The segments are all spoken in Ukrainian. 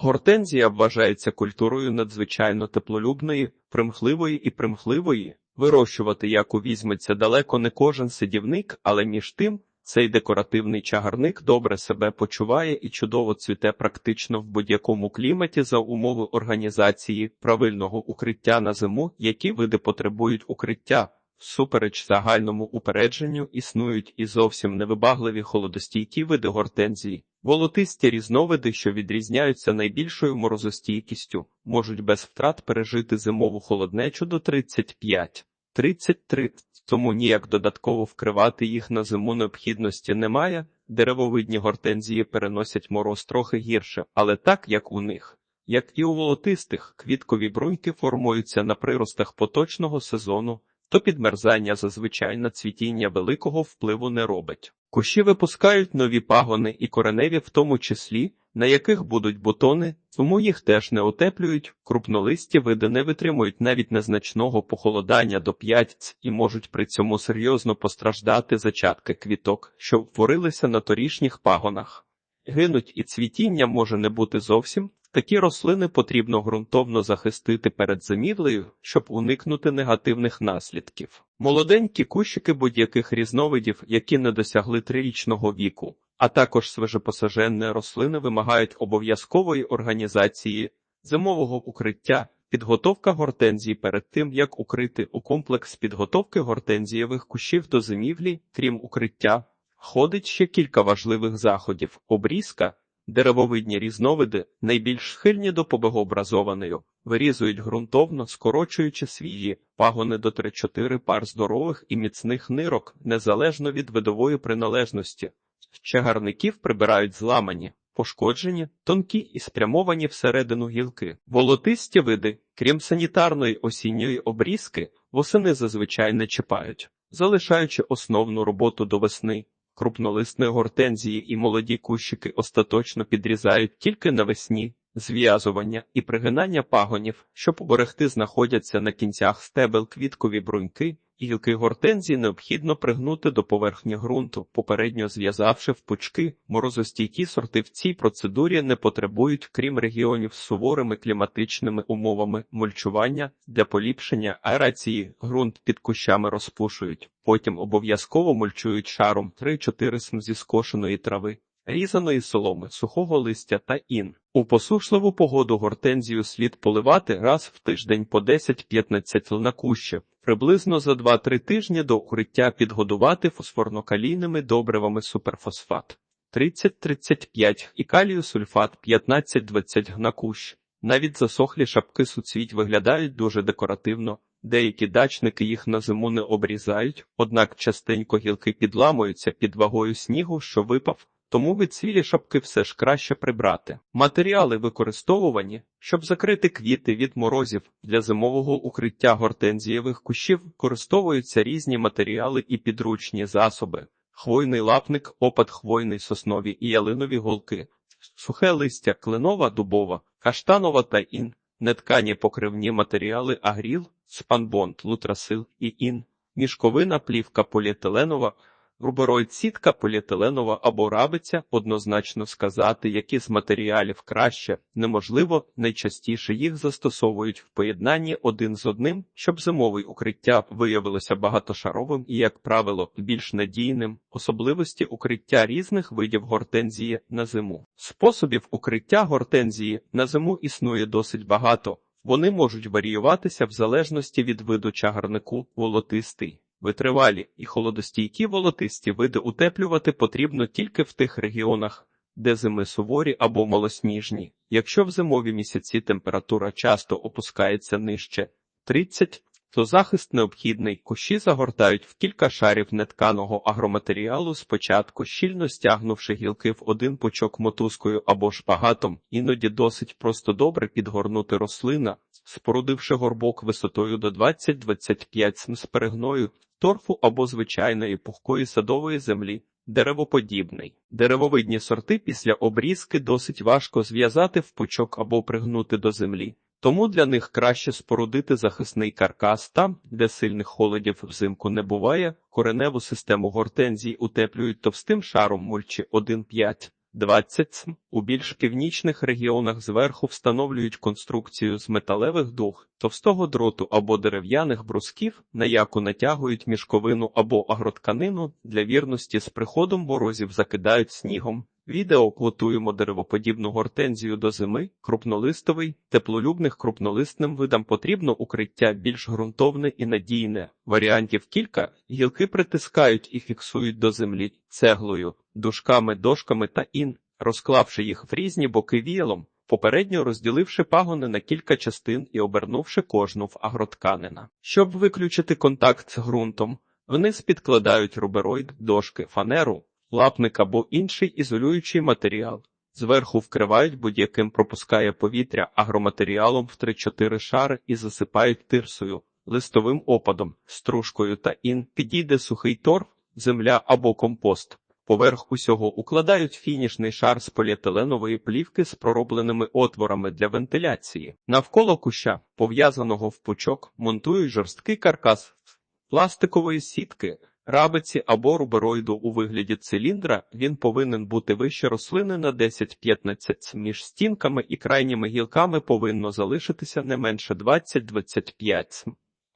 Гортензія вважається культурою надзвичайно теплолюбної, примхливої і примхливої. Вирощувати яку візьметься далеко не кожен сидівник, але між тим цей декоративний чагарник добре себе почуває і чудово цвіте практично в будь-якому кліматі за умови організації правильного укриття на зиму, які види потребують укриття. Всупереч загальному упередженню існують і зовсім невибагливі холодостійкі види гортензії. Волотисті різновиди, що відрізняються найбільшою морозостійкістю, можуть без втрат пережити зимову холоднечу до 35. 33, тому ніяк додатково вкривати їх на зиму необхідності немає. Деревовидні гортензії переносять мороз трохи гірше, але так як у них. Як і у волотистих, квіткові бруньки формуються на приростах поточного сезону, то підмерзання зазвичай на цвітіння великого впливу не робить. Кущі випускають нові пагони і кореневі в тому числі, на яких будуть бутони, тому їх теж не утеплюють, крупнолисті види не витримують навіть незначного похолодання до 5 і можуть при цьому серйозно постраждати зачатки квіток, що утворилися на торішніх пагонах. Гинуть і цвітіння може не бути зовсім. Такі рослини потрібно ґрунтовно захистити перед замідлею, щоб уникнути негативних наслідків. Молоденькі кущики будь-яких різновидів, які не досягли трирічного віку, а також свежепосаженні рослини вимагають обов'язкової організації зимового укриття, підготовка гортензій перед тим, як укрити у комплекс підготовки гортензієвих кущів до зимівлі, крім укриття, ходить ще кілька важливих заходів: обрізка. Деревовидні різновиди, найбільш схильні до побегообразованої, вирізують ґрунтовно, скорочуючи свіжі пагони до 3-4 пар здорових і міцних нирок, незалежно від видової приналежності. Чагарників прибирають зламані, пошкоджені, тонкі і спрямовані всередину гілки. Волотисті види, крім санітарної осінньої обрізки, восени зазвичай не чіпають, залишаючи основну роботу до весни. Крупнолисні гортензії і молоді кущики остаточно підрізають тільки навесні, зв'язування і пригинання пагонів, щоб уберегти знаходяться на кінцях стебел квіткові бруньки, гілки гортензії необхідно пригнути до поверхні ґрунту, попередньо зв'язавши в пучки. Морозостійкі сорти в цій процедурі не потребують, крім регіонів з суворими кліматичними умовами мульчування для поліпшення аерації ґрунт під кущами розпушують. Потім обов'язково мульчують шаром 3-4 см зі скошеної трави, різаної соломи, сухого листя та ін. У посушливу погоду гортензію слід поливати раз в тиждень по 10-15 л на куще, приблизно за 2-3 тижні до укриття підгодувати фосфорно-калійними добривами суперфосфат 30-35 і калію сульфат 15-20 г на кущ. Навіть засохлі шапки суцвіть виглядають дуже декоративно. Деякі дачники їх на зиму не обрізають, однак частенько гілки підламуються під вагою снігу, що випав, тому відсвілі шапки все ж краще прибрати. Матеріали використовувані, щоб закрити квіти від морозів для зимового укриття гортензієвих кущів, використовуються різні матеріали і підручні засоби: хвойний лапник, опад хвойний соснові і ялинові голки, сухе листя, кленова, дубова, каштанова та ін, неткані покривні матеріали агріл, спанбонд, лутрасил і ін, мішковина плівка поліетиленова, рубероїд сітка поліетиленова або рабиця, однозначно сказати, які з матеріалів краще, неможливо, найчастіше їх застосовують в поєднанні один з одним, щоб зимове укриття виявилося багатошаровим і, як правило, більш надійним, особливості укриття різних видів гортензії на зиму. Способів укриття гортензії на зиму існує досить багато. Вони можуть варіюватися в залежності від виду чагарнику волотистий. Витривалі і холодостійкі волотисті види утеплювати потрібно тільки в тих регіонах, де зими суворі або малосніжні. Якщо в зимові місяці температура часто опускається нижче 30, то захист необхідний, кущі загортають в кілька шарів нетканого агроматеріалу, спочатку щільно стягнувши гілки в один пучок мотузкою або шпагатом, іноді досить просто добре підгорнути рослина, спорудивши горбок висотою до 20-25 см з перегною, торфу або звичайної пухкої садової землі. Деревоподібний. Деревовидні сорти після обрізки досить важко зв'язати в пучок або пригнути до землі. Тому для них краще спорудити захисний каркас там, де сильних холодів взимку не буває. Кореневу систему гортензій утеплюють товстим шаром мульчі 1,5. 20 см. У більш північних регіонах зверху встановлюють конструкцію з металевих дуг, товстого дроту або дерев'яних брусків, на яку натягують мішковину або агротканину, для вірності з приходом морозів закидають снігом. Відео готуємо деревоподібну гортензію до зими, крупнолистовий, теплолюбних крупнолистним видам потрібно укриття більш ґрунтовне і надійне. Варіантів кілька, гілки притискають і фіксують до землі цеглою, дужками, дошками та ін, розклавши їх в різні боки віялом, попередньо розділивши пагони на кілька частин і обернувши кожну в агротканина. Щоб виключити контакт з ґрунтом, вниз підкладають рубероїд, дошки, фанеру, лапник або інший ізолюючий матеріал. Зверху вкривають будь-яким пропускає повітря агроматеріалом в 3-4 шари і засипають тирсою, листовим опадом, стружкою та ін. Підійде сухий торф, земля або компост. Поверх усього укладають фінішний шар з поліетиленової плівки з проробленими отворами для вентиляції. Навколо куща, пов'язаного в пучок, монтують жорсткий каркас пластикової сітки, рабиці або рубероїду у вигляді циліндра. Він повинен бути вище рослини на 10-15 між стінками і крайніми гілками повинно залишитися не менше 20-25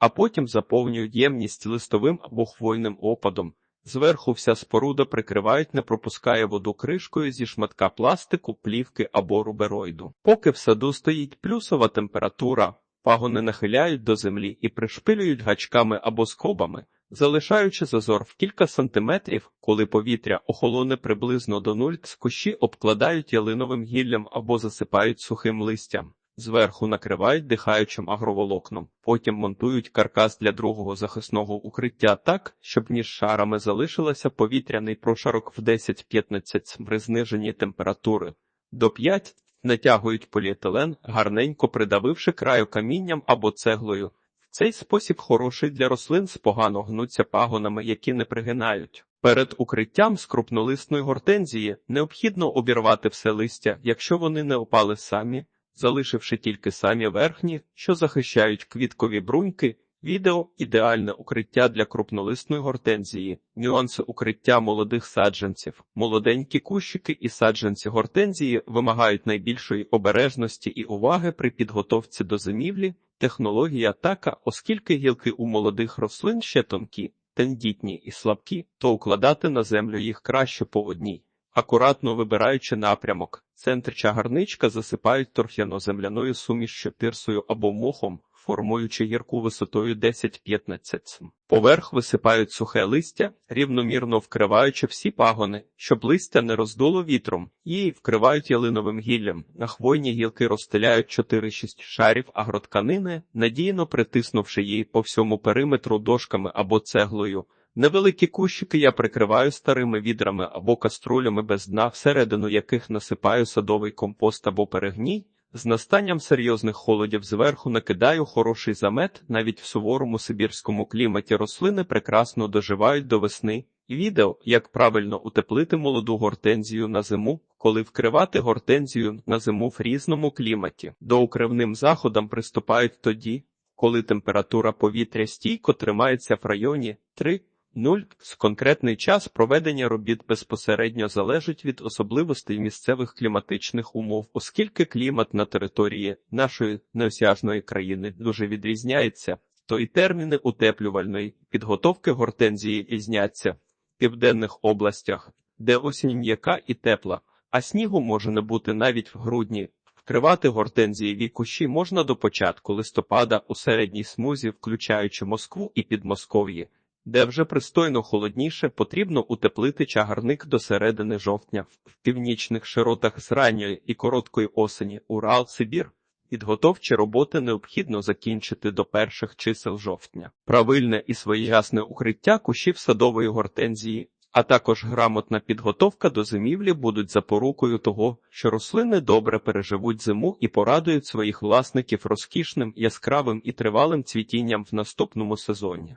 а потім заповнюють ємність листовим або хвойним опадом. Зверху вся споруда прикривають, не пропускає воду кришкою зі шматка пластику, плівки або рубероїду. Поки в саду стоїть плюсова температура, пагони нахиляють до землі і пришпилюють гачками або скобами, залишаючи зазор в кілька сантиметрів, коли повітря охолоне приблизно до нуль, кущі обкладають ялиновим гіллям або засипають сухим листям. Зверху накривають дихаючим агроволокном, потім монтують каркас для другого захисного укриття так, щоб між шарами залишилося повітряний прошарок в 10-15 при зниженні температури. До 5 натягують поліетилен, гарненько придавивши краю камінням або цеглою. Цей спосіб хороший для рослин з погано гнуться пагонами, які не пригинають. Перед укриттям з крупнолисної гортензії необхідно обірвати все листя, якщо вони не опали самі залишивши тільки самі верхні, що захищають квіткові бруньки. Відео ідеальне укриття для крупнолисної гортензії, нюанси укриття молодих саджанців. Молоденькі кущики і саджанці гортензії вимагають найбільшої обережності і уваги при підготовці до зимівлі, технологія така, оскільки гілки у молодих рослин ще тонкі, тендітні і слабкі, то укладати на землю їх краще по одній. Акуратно вибираючи напрямок, центр чагарничка засипають торф'яно-земляною сумішчю тирсою або мохом, формуючи гірку висотою 10-15 см. Поверх висипають сухе листя, рівномірно вкриваючи всі пагони, щоб листя не роздуло вітром, її вкривають ялиновим гіллям. На хвойні гілки розстеляють 4-6 шарів агротканини, надійно притиснувши її по всьому периметру дошками або цеглою. Невеликі кущики я прикриваю старими відрами або каструлями без дна, всередину яких насипаю садовий компост або перегній. З настанням серйозних холодів зверху накидаю хороший замет, навіть в суворому сибірському кліматі рослини прекрасно доживають до весни. Відео, як правильно утеплити молоду гортензію на зиму, коли вкривати гортензію на зиму в різному кліматі. До укривним заходам приступають тоді, коли температура повітря стійко тримається в районі 3 Нуль з конкретний час проведення робіт безпосередньо залежить від особливостей місцевих кліматичних умов, оскільки клімат на території нашої неосяжної країни дуже відрізняється, то і терміни утеплювальної підготовки гортензії різняться в південних областях, де осінь м'яка і тепла, а снігу може не бути навіть в грудні. Вкривати гортензієві кущі можна до початку листопада у середній смузі, включаючи Москву і Підмосков'ї. Де вже пристойно холодніше, потрібно утеплити чагарник до середини жовтня в північних широтах з ранньої і короткої осені Урал, Сибір. Підготовчі роботи необхідно закінчити до перших чисел жовтня. Правильне і своєчасне укриття кущів садової гортензії, а також грамотна підготовка до зимівлі будуть запорукою того, що рослини добре переживуть зиму і порадують своїх власників розкішним, яскравим і тривалим цвітінням в наступному сезоні.